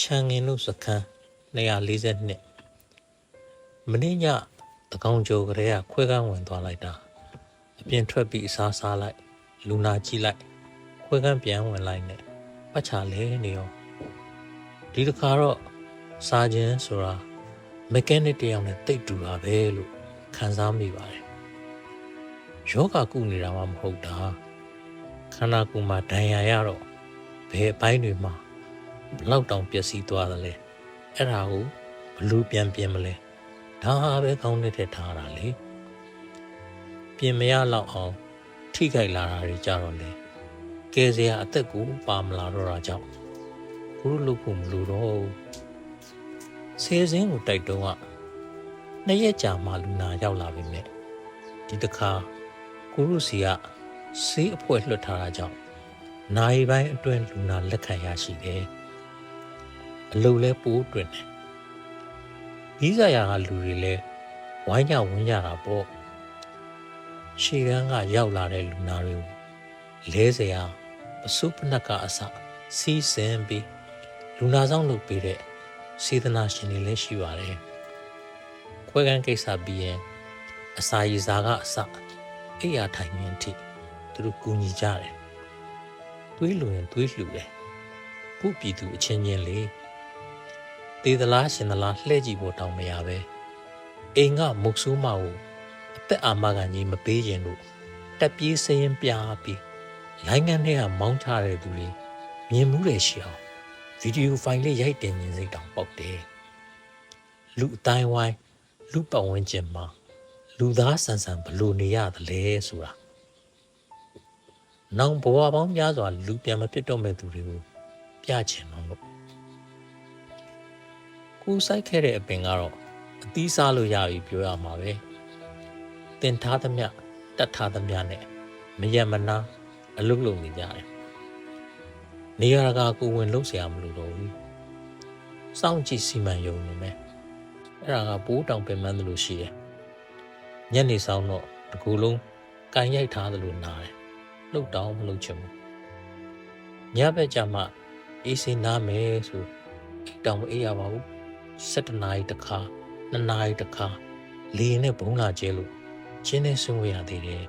ချန်ငင်တို့စခန်း242မင်းညတကောင်ကျော်ကလေးကခွဲကန်းဝင်သွားလိုက်တာအပြင်ထွက်ပြီးအစားစားလိုက် လူနာကြည့်လိုက်ခွဲကန်းပြန်ဝင်လိုက်နဲ့ပတ်ချလဲနေရောဒီတစ်ခါတော့စားခြင်းဆိုတာမက်ကာနစ်တယောက်နဲ့တိတ်တူတာပဲလို့ခံစားမိပါတယ်ယောဂကုနေတာမှမဟုတ်တာခန္ဓာကိုယ်မှာဒဏ်ရာရတော့ဘယ်အပိုင်းတွေမှာ ဘလောက်တောင်ပျက်စီးသွားသလဲအဲ့ဒါကိုဘလူးပြန်ပြင်မလဲဒါပဲကောင်းတဲ့ထားတာလေပြင်မရတော့အောင် ထိခိုက်လာတာတွေကြတော့လေကဲစရာအသက်ကိုပါမလာတော့တာကြောင့်ဘုရုလုပ်ဖို့မလိုတော့ဆယ်စင်းကိုတိုက်တုံးကနှစ်ရက်ကြာမှလူနာရောက်လာပြီမြဲဒီတစ်ခါကိုရုစီကဆေးအဖွဲလွှတ်ထားတာကြောင့်နိုင်ပိုင်းအတွင်းလူနာလက်ခံရရှိတယ် အလုပ်လဲပိုးတွင်တယ်။ကြီးစားရာကလူတွေလဲဝိုင်းကြဝန်းကြတာပေါ့။ရှေကန်းကရောက်လာတဲ့လူနာတွေကိုလဲစရာပစုပနက်ကအစစီးစင်ပြီးလူနာဆောင်လုပ်ပေးတဲ့စေတနာရှင်တွေလည်းရှိပါတယ်။ခွဲကန်းကိစ္စပြီးရင်အစာရည်စားကအစအိယာထိုင်နေအထိသူတို့ကူညီကြတယ်။တွေးလို့ရင်တွေးလှူတယ်။ခုပြည်သူအချင်းချင်းလေး သေးသလားရှင်သလားလှဲ့ကြည့်ဖို့တောင်းမရပဲအိမ်ကမုတ်ဆိုးမကိုအသက်အာမခံကြီးမပေးခြင်းလို့တက်ပြေးစရင်ပြားပြီးလိုင်းငန်းထဲကမောင်းချတဲ့သူတွေမြင်မှုတွေရှိအောင်ဗီဒီယိုဖိုင်လေးရိုက်တင်ခြင်းစိတ်တောင်ပေါက်တယ်လူအတိုင်းဝိုင်းလူပတ်ဝန်းကျင်မှာလူသားဆန်ဆန်ဘလို့နေရသလဲဆိုတာနောင်ဘဝပေါင်းများစွာလူပြန်မဖြစ်တော့မဲ့သူတွေကိုပြချင်တော့လို့ ကိုယ်စိုက်ခဲ့တဲ့အပင်ကတော့အသီးစားလို့ရပြီပြောရမှာပဲတင်ထားသမျှတတ်ထားသမျှနဲ့မယက်မနာအလုတ်လုံနေကြတယ်နေရာကကိုဝင်လှုပ်เสียမလို့တော့ဘူးစောင့်ကြည့်စီမံယုံနေမယ်အဲ့ဒါကပိုးတောင်ပင်ပန်းသလိုရှိတယ်ညနေဆောင်တော့ဒီကူလုံးကန်ရိုက်ထားသလိုနားတယ်လှုပ်တောင်မလှုပ်ချင်ဘူးညဘက်ကျမှအေးစင်းနားမယ်ဆိုအိတ်တောင်မအေးရပါဘူး 7နာရီတစ်ခါ2နာရီတစ်ခါလေနဲ့ဘုံလာကျဲလို့ကျင်းနေဆုံးရသေးတယ်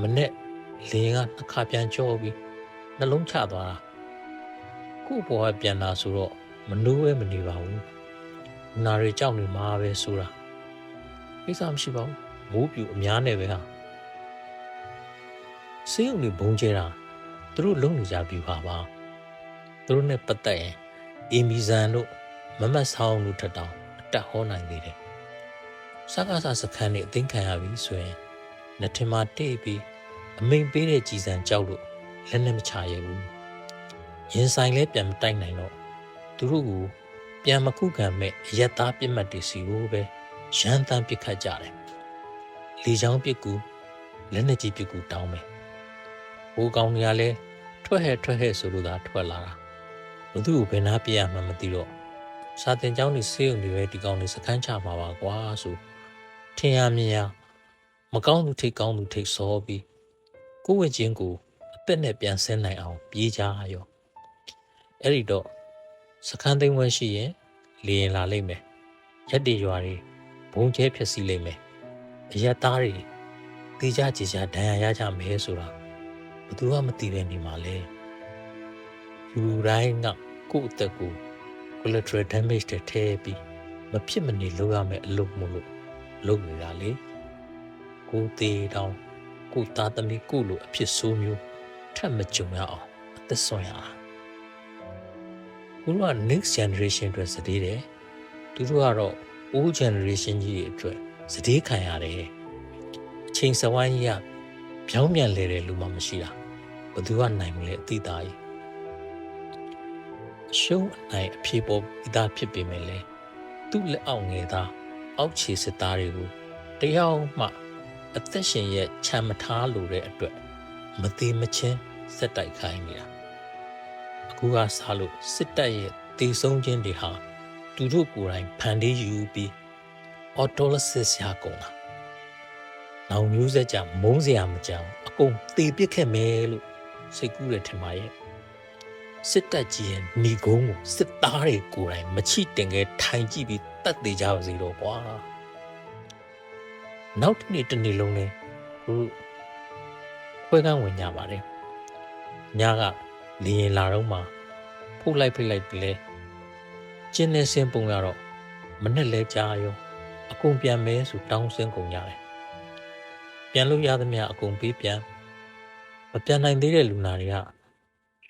မနဲ့လေကနှစ်ခါပြန်ကြောပြီးနှလုံးချသွားတာခု့ဘောကပြန်လာဆိုတော့မနိုးပဲမနေပါဘူးနာရီကြောက်နေမှာပဲဆိုတာကိစ္စမရှိပါဘူးမိုးပြူအများနဲ့ပဲဟာစေးုံတွေဘုံကျဲတာသူတို့လုံနေကြပြီပါပါသူတို့နဲ့ပတ်သက်ရင်အီမီဇန်တို့ မမတ်ဆောင်လို့ထက်တောင်အတက်ဟောနိုင်သေးတယ်။စကားစားစခန်းနဲ့အသိခံရပြီဆိုရင်နှစ်ထင်မှာတိတ်ပြီးအမိန်ပေးတဲ့ကြည်စံကြောက်လို့လက်နဲ့မချရဘူး။ရင်ဆိုင်လဲပြန်မတိုက်နိုင်တော့သူတို့ကိုပြန်မခုခံမဲ့အယက်သားပြစ်မှတ်တွေစီကိုပဲရန်တမ်းပစ်ခတ်ကြတယ်။လေချောင်းပစ်ကူလက်နဲ့ကြီးပစ်ကူတောင်းမယ်။ဟိုကောင်တွေကလည်းထွက်ဟဲ့ထွက်ဟဲ့ဆိုလို့သာထွက်လာတာ။ဘသူ့ကိုဘယ်နာပြရမှမသိတော့ စာတင်ကျောင်းနေစေးုံတွေပဲဒီကောင်နေစခန်းချမှာပါကွာဆိုထင်ရမြင်ရမကောင်းသူထိတ်ကောင်းသူထိတ်စောပြီးကိုယ့်ဝေချင်းကိုအသက်နဲ့ပြန်ဆင်းနိုင်အောင်ပြေးကြရောအဲ့ဒီတော့စခန်းသိမ်းဝဲရှိရင်လေရင်လာလိမ့်မယ်ရက်တွေရွာတွေဘုံကျဲဖြစ်စီလိမ့်မယ်အရက်သားတွေတေးကြကြည်ကြဒဏ်ရာရကြမယ်ဆိုတာဘယ်သူမှမသိတဲ့နေမှာလဲလူတိုင်းကကိုယ့်အသက်ကို collateral damage တွေထည့်ပြီးမဖြစ်မနေလုပ်ရမယ့်အလုပ်မလို့လုပ်နေတာလေကိုသေးတောင်ကိုသားသမီးကိုလိုအဖြစ်ဆိုးမျိုးထပ်မကြုံရအောင်အသက်ဆုံးရအောင်ဘုရား next generation အတွက်စတဲ့တယ်သူတို့ကတော့ old generation ကြီးတွေအတွက်စတဲ့ခံရတယ်အချိန်စဝိုင်းကြီးကပြောင်းပြန်လဲတဲ့လူမှမရှိတာဘယ်သူကနိုင်မလဲအတိအသားကြီး ရှုံးအနိုင်အဖြေပေါ်ပြီးသားဖြစ်ပေမဲ့လည်းသူ့လက်အောက်ငယ်သားအောက်ခြေစစ်သားတွေကိုတယောက်မှအသက်ရှင်ရဲ့ခြံမထားလို့တဲ့အတွက်မသေးမချင်းစက်တိုက်ခိုင်းနေတာအခုကစားလို့စစ်တပ်ရဲ့တေဆုံးခြင်းတွေဟာသူတို့ကိုယ်တိုင်ဖန်တီးယူပြီး autolysis ရကုန်တာနောင်မျိုးဆက်ကြမုန်းစရာမကြောင်အကုန်တေပစ်ခဲ့မယ်လို့စိတ်ကူးတယ်ထင်ပါရဲ့ စစ်တပ်ကြီးရဲ့ဏီကုန်းကိုစစ်သားတွေကိုယ်တိုင်မချိတင်ခဲ့ထိုင်ကြည့်ပြီးတတ်သေးကြပါစေတော့ကွာနောက်တစ်နေ့တစ်နေ့လုံးနဲ့သူခွဲကန်းဝင်ကြပါတယ်ညကလင်းရင်လာတော့မှဖုတ်လိုက်ဖိတ်လိုက်ပြီးလဲကျင်းနေစင်းပုံရတော့မနဲ့လဲကြားရောအကုန်ပြန်မဲဆိုတောင်းစင်းကုန်ကြတယ်ပြန်လို့ရသမျှအကုန်ပေးပြန်မပြန်နိုင်သေးတဲ့လူနာတွေက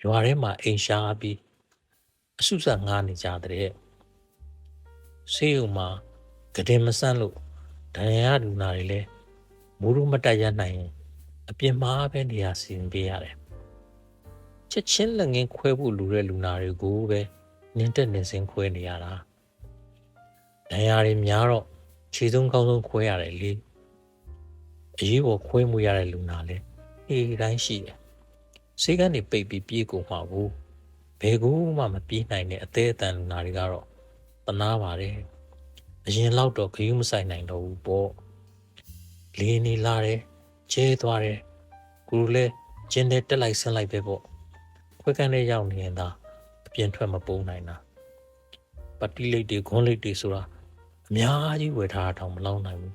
ရွာထဲမှာအိမ်ရှားပြီးအဆုစငားနေကြတဲ့ဆေးရုံမှာကတင်မဆန့်လို့ဒဏ်ရာလူနာတွေလည်းမိုးရုံမတက်ရနိုင်ရင်အပြင်မှာပဲနေရာစီရင်ပေးရတယ်ချက်ချင်းလက်ငင်းခွဲဖို့လူတဲ့လူနာတွေကိုပဲနင်းတက်နေစင်းခွဲနေရတာဒဏ်ရာတွေများတော့ခြေဆုံးကောင်းဆုံးခွဲရတယ်လေအရေးပေါ်ခွဲမှုရတဲ့လူနာလည်းအေးတိုင်းရှိတယ် ဆေးကနေပိတ်ပြီးပြေးကုန်မှာဘူးဘယ်ကူမှမပြေးနိုင်တဲ့အသေးအတန်လူနာတွေကတော့တနာပါတယ်အရင်လောက်တော့ခရီးမဆိုင်နိုင်တော့ဘူးပေါ့လေးနေလာတယ်ကျဲသွားတယ်ကူလည်းကျင်းတဲ့တက်လိုက်ဆင်းလိုက်ပဲပေါ့ခွဲကန်းထဲရောက်နေရင်သာအပြင်ထွက်မပုံနိုင်တာပတိလိတ်တွေခွန်းလိတ်တွေဆိုတာအများကြီးဝယ်ထားတာတော့မလောက်နိုင်ဘူး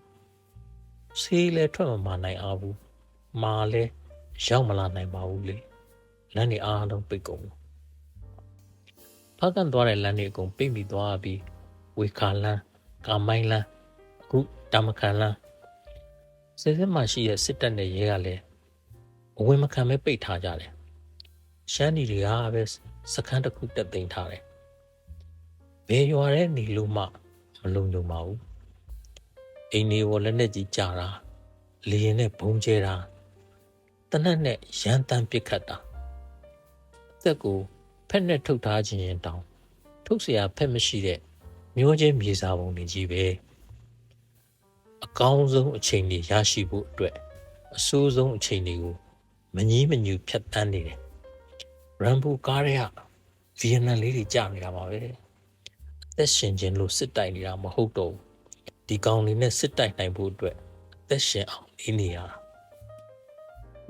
ဆေးလည်းထွက်မမနိုင်အောင်ဘူးမာလည်းရောက်မလာနိုင်ပါဘူးလေ လမ်းတွေအားလုံးပိတ်ကုန်ဘူးဖားကန်သွားတဲ့လမ်းတွေအကုန်ပိတ်မိသွားပြီးဝေခါလမ်းကာမိုင်းလမ်းအခုတာမခံလမ်းစစ်စစ်မှရှိတဲ့စစ်တပ်နဲ့ရဲကလည်းအဝင်မခံပဲပိတ်ထားကြတယ်ရှမ်းနီတွေကပဲစခန်းတစ်ခုတက်သိမ်းထားတယ်ဘယ်ရွာတဲ့နေလို့မှမလုံခြုံပါဘူးအိမ်နေဝလက်နဲ့ကြီးကြာတာလေရင်နဲ့ဘုံကျဲတာတနက်နဲ့ရန်တမ်းပစ်ခတ်တာအ သက်ကိုဖက်နဲ့ထုတ်ထားခြင်းရင်တောင်ထုတ်เสียဖက်မရှိတဲ့မျိုးချင်းမြေစာပုံတွေကြီးပဲအကောင်းဆုံးအချိန်တွေရရှိဖို့အတွက်အဆိုးဆုံးအချိန်တွေကိုမငြီးမညူဖြတ်တန်းနေတယ်ရမ်ဘူကားတွေကဗီယက်နမ်လေးတွေကြာနေတာပါပဲအသက်ရှင်ခြင်းလို့စစ်တိုက်နေတာမဟုတ်တော့ဘူးဒီကောင်တွေနဲ့စစ်တိုက်နိုင်ဖို့အတွက်အသက်ရှင်အောင်နေနေရတာ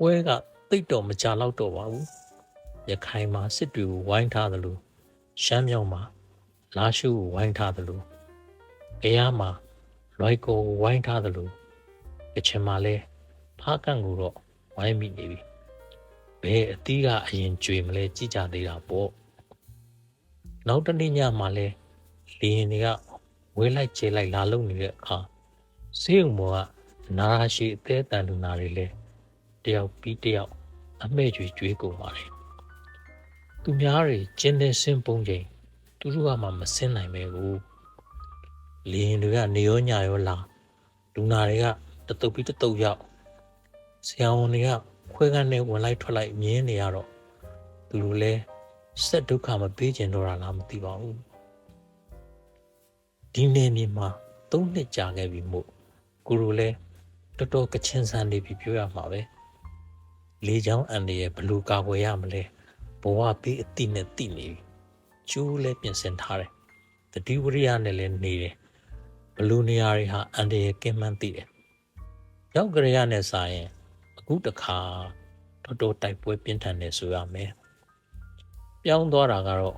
ဝဲကတိတ်တော်မကြတော့တော့ပါဘူး ရခိုင်မှာစစ်တွေကိုဝိုင်းထားသလိုရှမ်းမြောက်မှာလာရှုကိုဝိုင်းထားသလိုတရားမှာလွိုက်ကိုဝိုင်းထားသလိုကချင်မှာလဲဖားကန်ကိုတော့ဝိုင်းမိနေပြီဘယ်အသီးကအရင်ကြွေမလဲကြည်ကြသေးတာပေါ့နောက်တနေ့ညမှာလဲလီရင်တွေကဝဲလိုက်ကျဲလိုက်လာလုံနေတဲ့အခါဆေးုံမောကနာရာရှိအသေးတန်လူနာတွေလဲတယောက်ပြီးတယောက်အမဲကျွေကျွေးကုန်ပါတယ် သူများတွေကျင်းတဲ့ဆင်းပုံးချိန်သူတို့ကမှမဆင်းနိုင်ပဲကိုလင်းတွေကနေရောညရောလာလူနာတွေကတတုပ်ပြီးတတုပ်ရောက်ဆရာဝန်တွေကခွဲကန်းနဲ့ဝင်လိုက်ထွက်လိုက်မြင်းနေရတော့သူတို့လဲစက်ဒုက္ခမပေးကျင်တော့တာလားမသိပါဘူးဒီနေမြေမှာသုံးနှစ်ကြာခဲ့ပြီမို့ကိုရိုလဲတော်တော်ကချင်ဆန်နေပြီပြောရမှာပဲလေချောင်းအန်ရဲ့ဘလူကာကွယ်ရမလဲ ဘဝပေးအတိနဲ့တိနေပြီကျိုးလဲပြင်ဆင်ထားတယ်တတိဝရိယနဲ့လည်းနေတယ်ဘလူနေရာတွေဟာအန်တရဲ့ကင်းမှန်းသိတယ်ရောက်ကြရနဲ့စာရင်အခုတခါတော်တော်တိုက်ပွဲပြင်းထန်နေဆိုရမယ်ပြောင်းသွားတာကတော့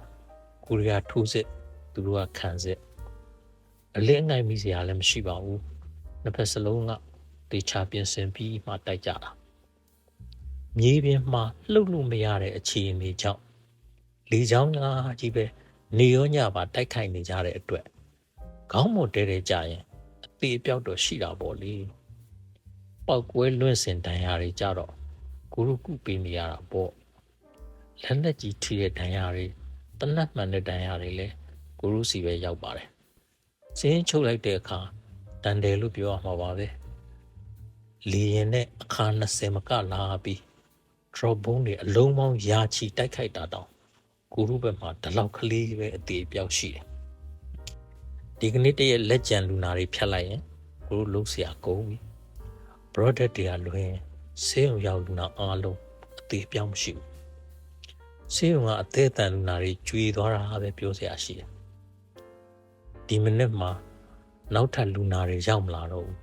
ကိုရီးယားထိုးစစ်သူတို့ကခံစစ်အလင်းငိုင်းမိစရာလည်းမရှိပါဘူးနှစ်ဖက်စလုံးကတေချာပြင်ဆင်ပြီးမှတိုက်ကြတာ မြေပြင်မှာလှုပ်လို့မရတဲ့အခြေအနေကြောင့်လေချောင်းသားကြီးပဲနေရောညပါတိုက်ခိုက်နေကြတဲ့အတွက်ခေါင်းမတဲတဲကြရင်အသေးအပြောက်တော့ရှိတာပေါ့လေပောက်ကွဲလွင့်စင်တန်ရာတွေကြတော့ကိုရုကုပေးနေရတာပေါ့လက်လက်ကြီးထီတဲ့တန်ရာတွေတနတ်မှန်တဲ့တန်ရာတွေလည်းကိုရုစီပဲရောက်ပါတယ်စင်းချုပ်လိုက်တဲ့အခါတန်တယ်လို့ပြောရမှာပါပဲလေရင်နဲ့အခါ20မကလာပြီး drop ဘုံတွေအလုံးပေါင်းရာချီတိုက်ခိုက်တာတောင်ကိုရုဘက်မှာဒီလောက်ကလေးပဲအသေးပြောက်ရှိတယ်ဒီကနေ့တည်းရဲ့လက်ကြံလူနာတွေဖြတ်လိုက်ရင်ကိုရုလုံးเสียကုန်ပြီ product တွေကလွင်ဆေးရုံရောက်လူနာအားလုံးအသေးပြောင်းမရှိဘူးဆေးရုံကအသေးအတန်လူနာတွေကျွေသွားတာပဲပြောเสียရှိတယ်ဒီမိနစ်မှာနောက်ထပ်လူနာတွေရောက်မလာတော့ဘူး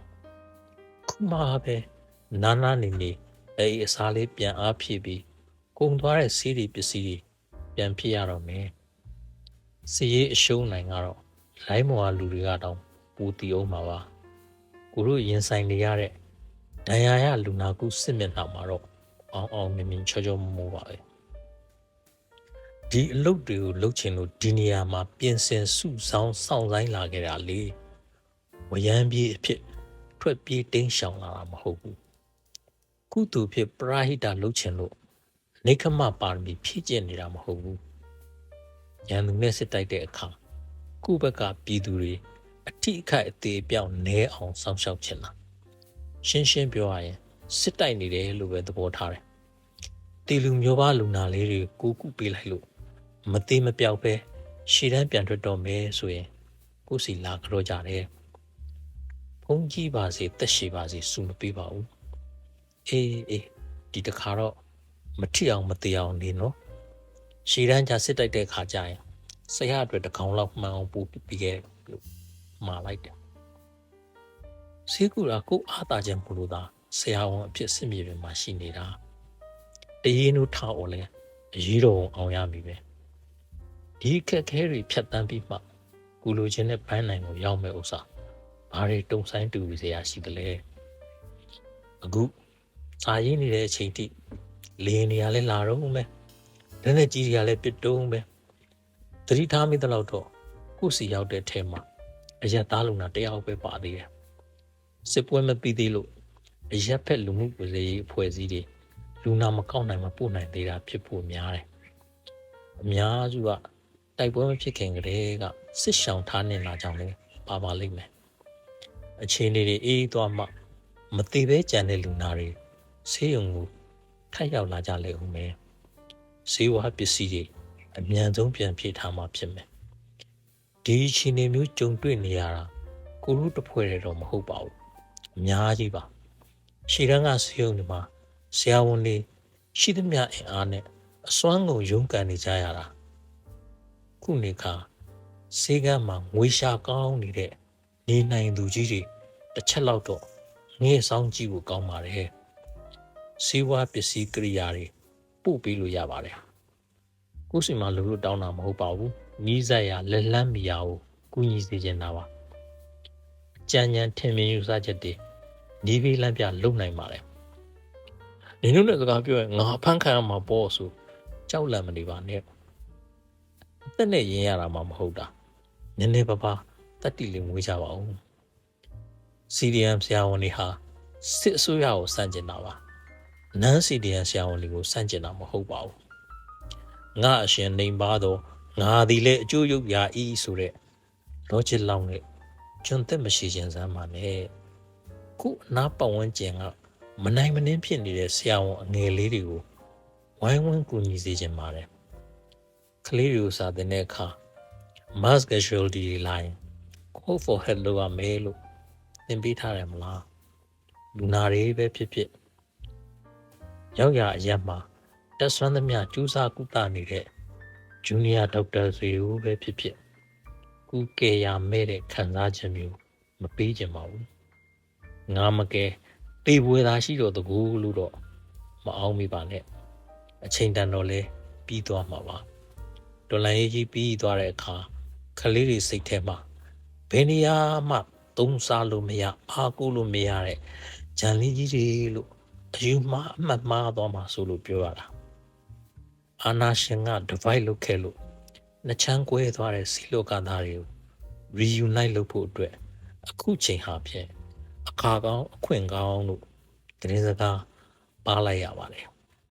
ခုမှပဲနာနာနေနေ အဲ့အစားလေးပြန်အားဖြည့်ပြီးကုံသွားတဲ့ဆေးတွေပစ္စည်းတွေပြန်ဖြစ်ရတော့မယ်စီရေးအရှုံးနိုင်ကတော့လိုင်းမော်ကလူတွေကတော့ပူတီအောင်မှာပါကိုတို့ရင်ဆိုင်နေရတဲ့ဒဏ်ရာရလူနာကုစစ်မျက်နှာမှာတော့အောင်အောင်မြင်မြင်ချောချောမမိုးပါပဲဒီအလုပ်တွေကိုလုပ်ချင်လို့ဒီနေရာမှာပြင်ဆင်စုဆောင်းစောင့်ဆိုင်လာခဲ့တာလေဝရမ်းပြေးအဖြစ်ထွက်ပြေးတင်းရှောင်လာတာမဟုတ်ဘူး ကုသူဖြစ်ပရာဟိတလုပ်ချင်လို့နေခမပါရမီဖြည့်ကျင့်နေတာမဟုတ်ဘူးရန်သူနဲ့စစ်တိုက်တဲ့အခါကုဘက်ကပြည်သူတွေအထိအခိုက်အသေးအပြောင်းနဲအောင်စောင့်ရှောက်ချင်တာရှင်းရှင်းပြောရရင်စစ်တိုက်နေတယ်လို့ပဲသဘောထားတယ်တီလူမျိုးပါလူနာလေးတွေကိုကုပေးလိုက်လို့မသေးမပြောက်ပဲရှည်တန်းပြန်ထွက်တော့မယ်ဆိုရင်ကိုယ်စီလာကြောကြတယ်ဘုန်းကြီးပါစေတက်ရှိပါစေစုမပေးပါဘူး အေးအေးဒီတခါတော့မထီအောင်မသေးအောင်နေနော်ရှည်တန်းကြစစ်တိုက်တဲ့ခါကျရင်ဆရာအတွက်တစ်ကောင်လောက်မှန်အောင်ပို့ပြီးခဲ့လို့မှားလိုက်တယ်စေကူရာကိုအားတာခြင်းမလို့သာဆရာဝန်အဖြစ်စစ်မြေပြင်မှာရှိနေတာတရေနုထောက်အောင်လဲအရေးတော်အောင်ရပြီပဲဒီခက်ခဲတွေဖြတ်တန်းပြီးမှကုလိုချင်းနဲ့ဘန်းနိုင်ကိုရောက်မဲ့ဥစ္စာဘာတွေတုံဆိုင်တူစရာရှိသလဲအခု စာရင်းနေတဲ့အချိန်ထိလေနေရလဲလာတော့မယ်လက်နဲ့ကြီးတွေကလည်းပစ်တုံးပဲသတိထားမိသလောက်တော့ကုစီရောက်တဲ့ထဲမှာအရက်သားလုံနာတယောက်ပဲပါသေးတယ်စစ်ပွဲမပြီးသေးလို့အရက်ဖက်လူမှုကွယ်ရေးအဖွဲ့အစည်းတွေလူနာမကောက်နိုင်မပို့နိုင်သေးတာဖြစ်ဖို့များတယ်အများစုကတိုက်ပွဲမဖြစ်ခင်ကတည်းကစစ်ရှောင်ထားနေတာကြောင့်လည်းပါပါလိမ့်မယ်အခြေအနေတွေအေးသွားမှမသေးပဲကြံတဲ့လူနာတွေ ဆေးရုံကိုထပ်ရောက်လာကြလေဦးမယ်ဈေးဝါပစ္စည်းတွေအမြန်ဆုံးပြန်ဖြည့်ထားမှဖြစ်မယ်ဒီအခြေအနေမျိုးကြုံတွေ့နေရတာကိုရုတဖွဲ့ရတော့မဟုတ်ပါဘူးအများကြီးပါရှေ့တန်းကဆေးရုံတွေမှာဆရာဝန်တွေရှိသမျှအင်အားနဲ့အစွမ်းကုန်ရုန်းကန်နေကြရတာခုနေခါဆေးကမ်းမှာငွေရှာကောင်းနေတဲ့နေနိုင်သူကြီးတွေတစ်ချက်လောက်တော့ငဲ့ဆောင်ကြည့်ဖို့ကောင်းပါတယ် စေဝါပစ္စည်းကိရိယာတွေပို့ပေးလို့ရပါတယ်ကိုယ်စီမှာလူလူတောင်းတာမဟုတ်ပါဘူးနီးစပ်ရလက်လန်းမီယာကိုကူညီစေချင်တာပါကြံကြံထင်မြင်ယူဆချက်တွေဒီဘေးလမ်းပြလုံနိုင်ပါတယ်နင်တို့နဲ့စကားပြောရင်ငါဖမ်းခံရမှာပေါ့ဆိုကြောက်လန့်မနေပါနဲ့အသက်နဲ့ရင်းရတာမှမဟုတ်တာနည်းနည်းပါးပါတတ်တိလေးမွေးကြပါဦး CDM ဆရာဝန်တွေဟာစစ်အစိုးရကိုစန့်ကျင်တာပါ နန်း CDM ဆရာဝန်တွေကိုစန့်ကျင်တာမဟုတ်ပါဘူးငါအရှင်နေပါတော့ငါသည်လည်းအကျိုးရုပ်ရာဤဆိုတဲ့လောချစ်လောင်းနဲ့ကျွန်သက်မရှိခြင်းစမ်းပါနဲ့ခုအနာပတ်ဝန်းကျင်ကမနိုင်မနှင်းဖြစ်နေတဲ့ဆရာဝန်အငယ်လေးတွေကိုဝိုင်းဝန်းကူညီစေခြင်းပါတယ်ကလေးတွေကိုစာသင်တဲ့အခါ mass casualty line call for help လုပ်ရမယ်လို့သင်ပေးထားတယ်မလားလူနာတွေပဲဖြစ်ဖြစ် ရောက်ရအရက်မှာတက်ဆွမ်းသမျှကျူးစာကုသနေတဲ့ဂျူနီယာဒေါက်တာဇေဦးပဲဖြစ်ဖြစ်ကုကယ်ရမဲ့တဲ့ခံစားချက်မျိုးမပေးချင်ပါဘူးငါမကဲတေပွေသာရှိတော့တကူလို့တော့မအောင်မိပါနဲ့အချိန်တန်တော့လဲပြီးသွားမှာပါဒေါ်လာရေးကြီးပြီးသွားတဲ့အခါခလေးတွေစိတ်ထဲမှာဘယ်နေရာမှသုံးစားလို့မရအားကိုးလို့မရတဲ့ဂျန်လေးကြီးတွေလို့ အယူမှားအမှတ်မှားသွားမှာဆိုလို့ပြောရတာအာနာရှင်က divide လုပ်ခဲ့လို့နှချမ်းကွဲသွားတဲ့စီလောကသားတွေကို reunite လုပ်ဖို့အတွက်အခုချိန်ဟာဖြင့်အခါကောင်းအခွင့်ကောင်းလို့တင်းစကားပါလိုက်ရပါတယ်